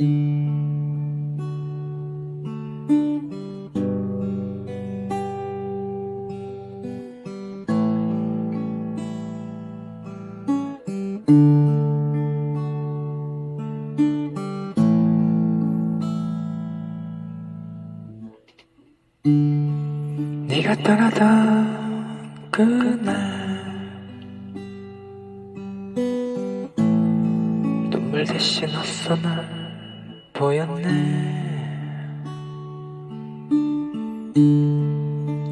네가 떠나던 그날 눈물 대신 어서나 보였네.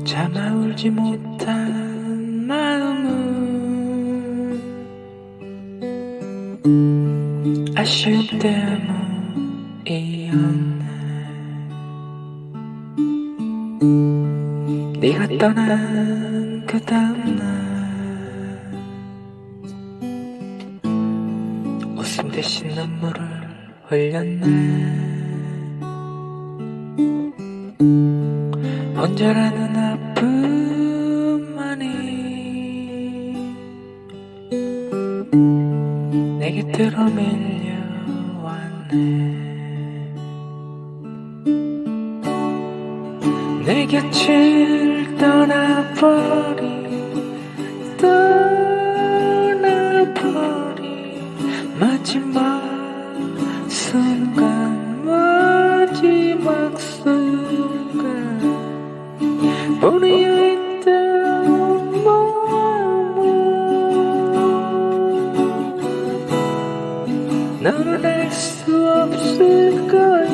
참아 울지 못한 마음은 아쉬움 때문이었네. 네가 떠난 그 다음날 웃음 대신 눈물을 흘렸네. 혼자라는 아픔만이 내 곁으로 밀려왔네. 내 곁을 떠나버린 마음은 너는 알수 없을 거야.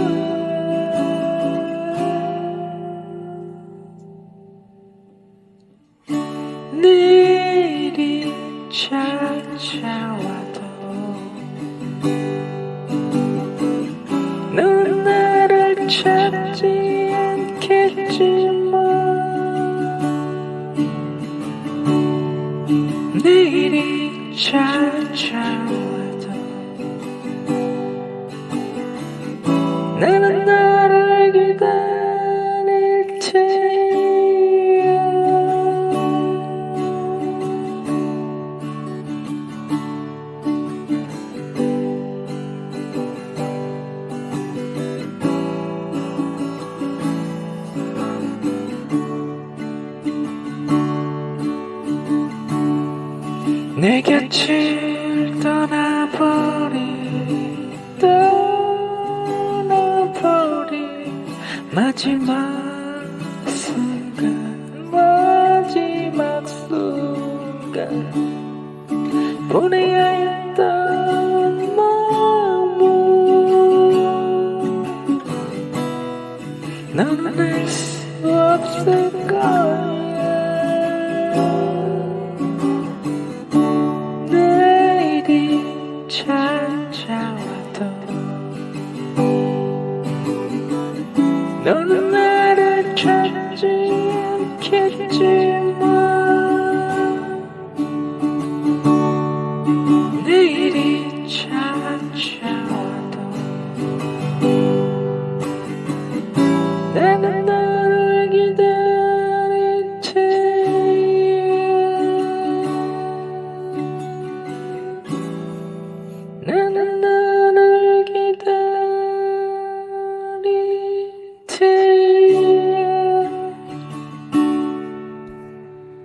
내일이 찾아와도 넌 나를 찾지 않겠지만 내일이 찾아와 내 곁을 떠나버린 떠나버린 마지막 순간 마지막 순간. 보내야 했던 마음은 너는 알수 없을 너는 나를 찾지 않겠지.